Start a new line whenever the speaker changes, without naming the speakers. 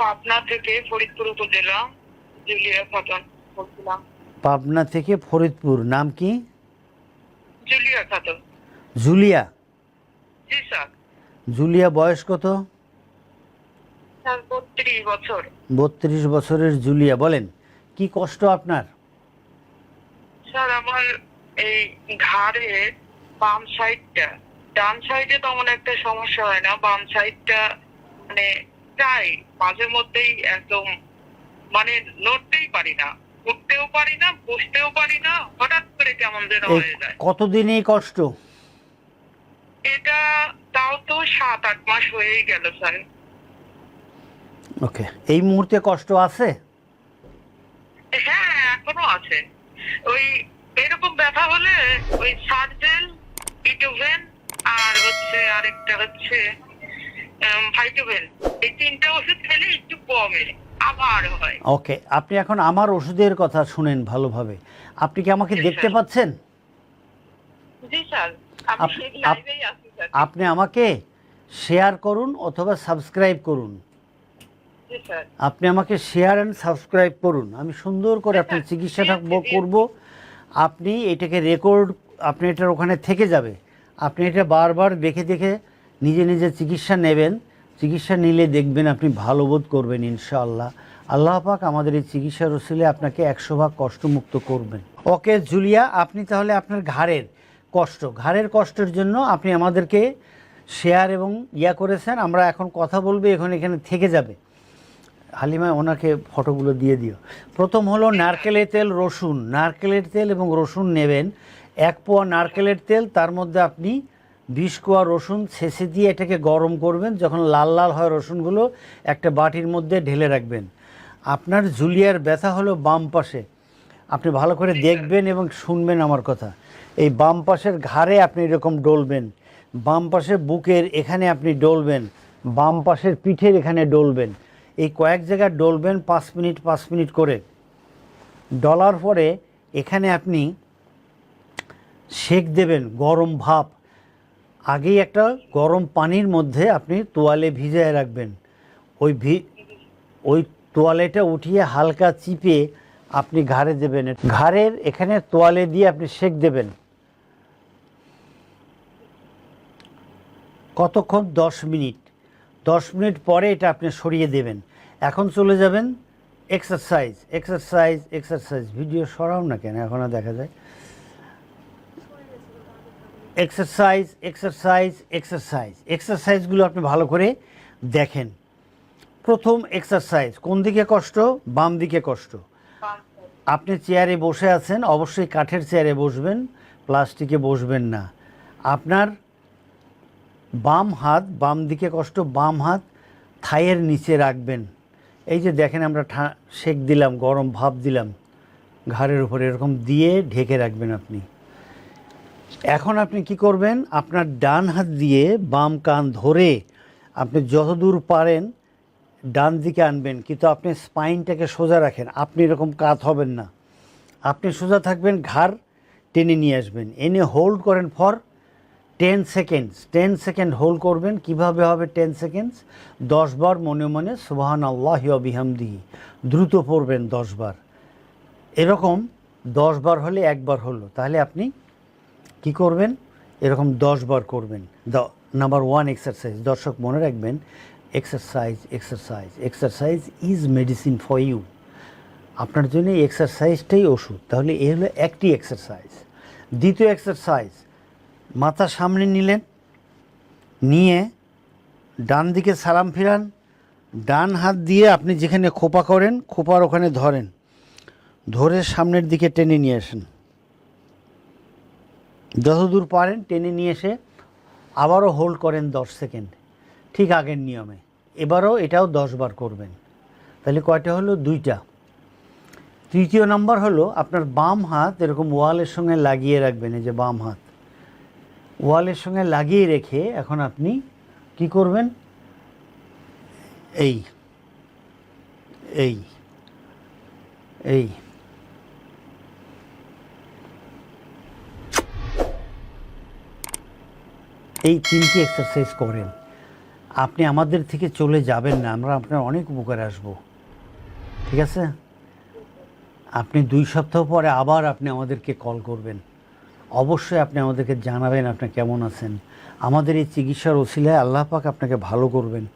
পাবনা থেকে ফরিদপুর উপজেলা জুলিয়া খাতুন বলছিলাম।
পাবনা থেকে ফরিদপুর নাম কি?
Julia Khatun
Julia?
জি স্যার।
জুলিয়া বয়স কত?
স্যার বত্রিশ বছর।
বত্রিশ বছরের জুলিয়া বলেন কি কষ্ট আপনার?
স্যার আমার এই ঘাড়ে বাম সাইডটা ডান সাইডে তেমন একটা সমস্যা হয় না বাম সাইডটা মানে প্রায় মাঝে মধ্যেই একদম মানে নড়তেই পারি না উঠতেও পারি না বসতেও পারি না হঠাৎ করে কেমন যেন
এই
হয়ে যায়।
কতদিন এই কষ্ট?
এটা তাও তো সাত আট মাস হয়েই গেল স্যার।
ওকে এই মুহূর্তে কষ্ট আছে?
হ্যাঁ এখনও আছে। ওই এরকম ব্যথা হলে ওই সার্জেল ইটোভেন আর হচ্ছে আরেকটা হচ্ছে ভাইটোভেন এই তিনটা ওষুধ খেলে একটু কমে আবার হয়।
ওকে আপনি এখন আমার ওষুধের কথা শুনেন ভালোভাবে। আপনি কি আমাকে দেখতে পাচ্ছেন?
জি স্যার।
আপনি আমাকে শেয়ার করুন অথবা সাবস্ক্রাইব করুন। আপনি আমাকে শেয়ার অ্যান্ড সাবস্ক্রাইব করুন। আমি সুন্দর করে আপনার চিকিৎসাটা করব। আপনি এটাকে রেকর্ড আপনি এটার ওখানে থেকে যাবে। আপনি এটা বারবার দেখে দেখে নিজে নিজে চিকিৎসা নেবেন, চিকিৎসা নিলে দেখবেন আপনি ভালো বোধ করবেন ইনশাআল্লাহ। আল্লাহ পাক আমাদের এই চিকিৎসা রসিলে আপনাকে একশো ভাগ কষ্টমুক্ত করবেন। ওকে জুলিয়া, আপনি তাহলে আপনার ঘাড়ের কষ্ট, ঘাড়ের কষ্টের জন্য আপনি আমাদেরকে শেয়ার এবং ইয়া করেছেন, আমরা এখন কথা বলব, এখন এখানে থেকে যাবে। হালিমা, ওনাকে ফটোগুলো দিয়ে দিও। প্রথম হলো নারকেলের তেল, রসুন। নারকেলের তেল এবং রসুন নেবেন। এক পোয়া নারকেলের তেল, তার মধ্যে আপনি বিশ কোয়া রসুন ছেঁচে দিয়ে এটাকে গরম করবেন। যখন লাল লাল হয় রসুনগুলো একটা বাটির মধ্যে ঢেলে রাখবেন। আপনার জুলিয়ার ব্যথা হলো বাম পাশে। আপনি ভালো করে দেখবেন এবং শুনবেন আমার কথা। এই বাম পাশের ঘাড়ে আপনি এরকম ডলবেন। বাম পাশে বুকের এখানে আপনি ডলবেন। বাম পাশের পিঠের এখানে ডলবেন। এই কয়েক জায়গায় ডলবেন পাঁচ মিনিট পাঁচ মিনিট করে। ডলার পরে এখানে আপনি সেক দেবেন গরম ভাপ। আগেই একটা গরম পানির মধ্যে আপনি তোয়ালে ভিজায় রাখবেন। ওই ভি, ওই তোয়ালেটা উঠিয়ে হালকা চিপে আপনি ঘাড়ে দেবেন। ঘাড়ের এখানে তোয়ালে দিয়ে আপনি সেক দেবেন। কতক্ষণ? দশ মিনিট। দশ মিনিট পরে এটা আপনি সরিয়ে দেবেন। এখন চলে যাবেন এক্সারসাইজ এক্সারসাইজ এক্সারসাইজ ভিডিও সরাও না কেন? এখন আর দেখা যায়। এক্সারসাইজ এক্সারসাইজ এক্সারসাইজ এক্সারসাইজগুলো আপনি ভালো করে দেখেন। প্রথম এক্সারসাইজ কোন দিকে কষ্ট? বাম দিকে কষ্ট। আপনি চেয়ারে বসে আছেন, অবশ্যই কাঠের চেয়ারে বসবেন প্লাস্টিকে বসবেন না। আপনার বাম হাত, বাম দিকে কষ্ট, বাম হাত থাইয়ের নিচে রাখবেন। এই যে দেখেন আমরা ঠা, সেক দিলাম, গরম ভাপ দিলাম, ঘাড়ের উপরে এরকম দিয়ে ঢেকে রাখবেন আপনি। এখন আপনি কি করবেন? আপনার ডান হাত দিয়ে বাম কান ধরে আপনি যতদূর পারেন ডান দিকে আনবেন, কিন্তু আপনি স্পাইনটাকে সোজা রাখেন। আপনি এরকম কাত হবেন না। আপনি সোজা থাকবেন, ঘাড় টেনে নিয়ে আসবেন। এনে হোল্ড করেন for ten seconds. Ten second hold করবেন। কীভাবে হবে টেন সেকেন্ডস? দশ বার মনে মনে সুবাহান আল্লাহ বিহামদিহি দ্রুত পড়বেন দশ বার। এরকম দশ বার হলে একবার হলো। তাহলে আপনি কি করবেন? এরকম দশ বার করবেন। দ নাম্বার ওয়ান এক্সারসাইজ দর্শক মনে রাখবেন exercise exercise exercise is medicine for you আপনার জন্য এক্সারসাইজটাই ওষুধ। তাহলে এ হলো একটি এক্সারসাইজ দ্বিতীয় এক্সারসাইজ মাথা সামনে নিলেন, নিয়ে ডান দিকে সালাম ফিরান, ডান হাত দিয়ে আপনি যেখানে খোপা করেন, খোপার ওখানে ধরেন। ধরে সামনের দিকে টেনে নিয়ে আসেন। যতদূর পারেন টেনে নিয়ে এসে আবারও হোল্ড করেন দশ সেকেন্ড। ঠিক আগের নিয়মে। এবারও এটাও দশ বার করবেন। তাহলে কয়টা হলো? দুইটা। তৃতীয় নাম্বার হলো আপনার বাম হাত এরকম ওয়ালের সঙ্গে লাগিয়ে রাখবেন, এই যে বাম হাত। ওয়ালের সঙ্গে লাগিয়ে রেখে এখন আপনি কি করবেন? এই এই এই। এই তিনটি এক্সারসাইজ করেন। আপনি আমাদের থেকে চলে যাবেন না, আমরা আপনার অনেক উপকারে আসব। ঠিক আছে? আপনি দুই সপ্তাহ পরে আবার আপনি আমাদেরকে কল করবেন। অবশ্যই আপনি আমাদেরকে জানাবেন, আপনি কেমন আছেন। আমাদের এই চিকিৎসার ওসিলায় আল্লাহ পাক আপনাকে ভালো করবেন।